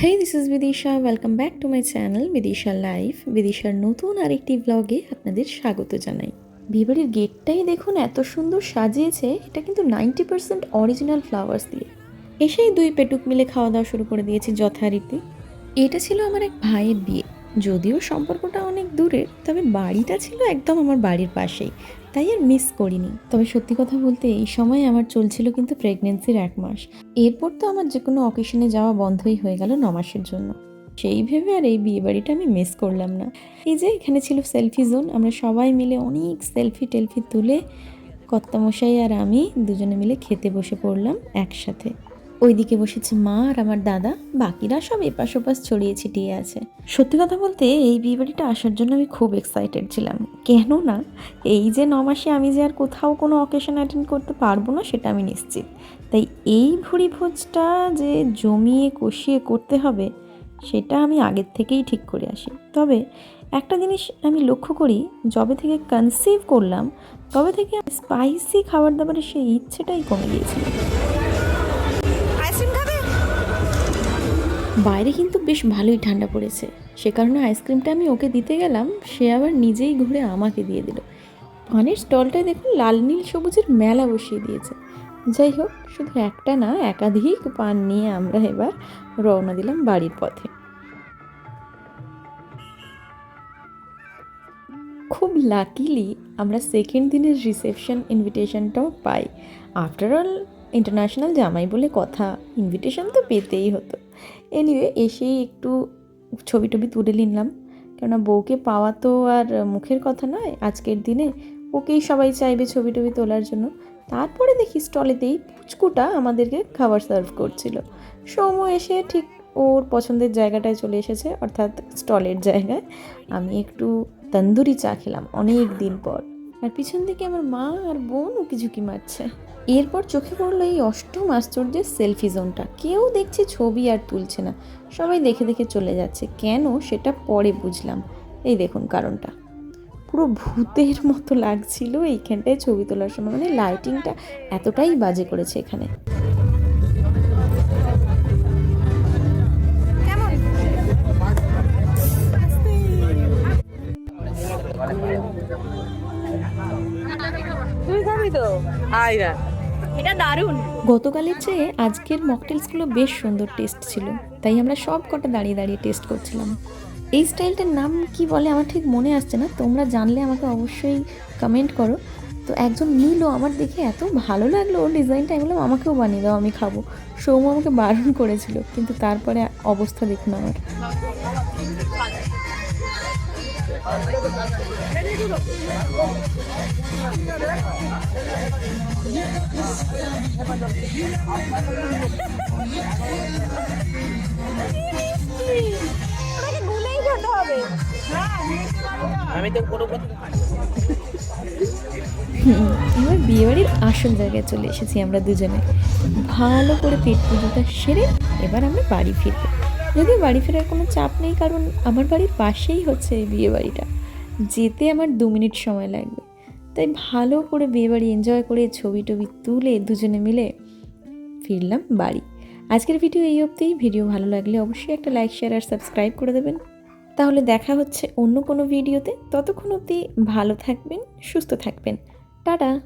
Hey this is Bidisha welcome back to my channel Bidisha life বিদিশার নতুন আরেকটি ব্লগে আপনাদের স্বাগত জানাই। বিয়েবাড়ির গেটটাই দেখুন, এত সুন্দর সাজিয়েছে, এটা কিন্তু নাইনটি পার্সেন্ট অরিজিনাল ফ্লাওয়ার্স দিয়ে। এসেই দুই পেটুক মিলে খাওয়া দাওয়া শুরু করে দিয়েছি যথারীতি। এটা ছিল আমার এক ভাইয়ের বিয়ে। যদিও সম্পর্কটা অনেক দূরের, তবে বাড়িটা ছিল একদম আমার বাড়ির পাশেই। তাই আর মিস করিনি। তবে সত্যি কথা বলতে, এই সময় আমার চলছিল কিন্তু প্রেগনেন্সির এক মাস। এরপর তো আমার যে কোনো অকেশনে যাওয়া বন্ধই হয়ে গেল ন মাসের জন্য। সেই ভেবে আর এই বিয়ে বাড়িটা আমি মিস করলাম না। এই যে এখানে ছিল সেলফি জোন আমরা সবাই মিলে অনেক সেলফি টেলফি তুলে কর্তামশাই আর আমি দুজনে মিলে খেতে বসে পড়লাম একসাথে। ওইদিকে বসেছে মা আর আমার দাদা, বাকিরা সব এপাশ ওপাশ ছড়িয়ে ছিটিয়ে আছে। সত্যি কথা বলতে এই বিয়ে বাড়িটা আসার জন্য আমি খুব এক্সাইটেড ছিলাম। কেন না এই যে ন মাসে আমি যে আর কোথাও কোনো অকেশন অ্যাটেন্ড করতে পারব না, সেটা আমি নিশ্চিত। তাই এই ভুড়ি ভোজটা যে জমিয়ে কষিয়ে করতে হবে সেটা আমি আগের থেকেই ঠিক করে আসি। তবে একটা জিনিস আমি লক্ষ্য করি যবে থেকে কনসিভ করলাম তবে থেকে স্পাইসি খাবার দাবারের সেই ইচ্ছেটাই কমে গিয়েছিল। বাইরে কিন্তু বেশ ভালোই ঠান্ডা পড়েছে। সে কারণে আইসক্রিমটা আমি ওকে দিতে গেলাম সে আবার নিজেই ঘুরে আমাকে দিয়ে দিল। পানের স্টলটায় দেখুন লাল নীল সবুজের মেলা বসিয়ে দিয়েছে। যাই হোক, শুধু একটা না, একাধিক পান নিয়ে আমরা এবার রওনা দিলাম বাড়ির পথে। খুব লাকিলি আমরা সেকেন্ড দিনের রিসেপশন ইনভিটেশনটাও পাই। আফটার অল ইন্টারন্যাশনাল জামাই বলে কথা ইনভিটেশন তো পেতেই হতো। এনিওয়ে এসেই একটু ছবি টবি তুলে নিলাম। কেননা বউকে পাওয়া তো আর মুখের কথা নয়, আজকের দিনে ওকেই সবাই চাইবে ছবি টবি তোলার জন্য। তারপরে দেখি স্টলেতেই পুচকুটা আমাদেরকে খাবার সার্ভ করছিল। সৌম্য এসে ঠিক ওর পছন্দের জায়গাটায় চলে এসেছে, অর্থাৎ স্টলের জায়গায়। আমি একটু তন্দুরি চা খেলাম অনেক দিন পর। আর পিছন দিকে আমার মা আর বোন উকি ঝুঁকি মারছে। এরপর চোখে পড়ল এই অষ্টম আশ্চর্যের সেলফি জোনটা। কেউ দেখছে ছবি আর তুলছে না। সবাই দেখে দেখে চলে যাচ্ছে। কেন সেটা পরে বুঝলাম। এই দেখুন কারণটা। পুরো ভূতের মতো লাগছিল এইখানটায় ছবি তোলার সময়। মানে লাইটিংটা এতটাই বাজে করেছে এখানে। এটা দারুণ। গতকালের চেয়ে আজকের মকটেলসগুলো বেশ সুন্দর টেস্ট ছিল। তাই আমরা সব কটা দাঁড়িয়ে দাঁড়িয়ে টেস্ট করছিলাম। এই স্টাইলটার নাম কি বলে আমার ঠিক মনে আসছে না, তোমরা জানলে আমাকে অবশ্যই কমেন্ট করো। তো একজন নিল আমার দেখে এত ভালো লাগল, ওর ডিজাইনটা আমি আমাকেও বানিয়ে দাও, আমি খাব। সৌম্য আমাকে বারণ করেছিল, কিন্তু তারপরে অবস্থা দেখুন আমার। আমি এবার বিয়েবাড়ির আসল জায়গায় চলে এসেছি আমরা দুজনে। ভালো করে পেট পুজোটা সেরে এবার আমরা বাড়ি ফিরবো। যদিও বাড়ি ফেরার কোনো চাপ নেই, কারণ আমার বাড়ির পাশেই হচ্ছে এই বিয়ে বাড়িটা যেতে আমার দু মিনিট সময় লাগবে। তাই ভালো করে বিয়েবাড়ি এনজয় করে ছবি টবি তুলে দুজনে মিলে ফিরলাম বাড়ি। আজকের ভিডিও এই অবধিই ভিডিও ভালো লাগলে অবশ্যই একটা লাইক শেয়ার আর সাবস্ক্রাইব করে দেবেন। তাহলে দেখা হচ্ছে অন্য কোনো ভিডিওতে। ততক্ষণ অবধি ভালো থাকবেন সুস্থ থাকবেন। টাটা!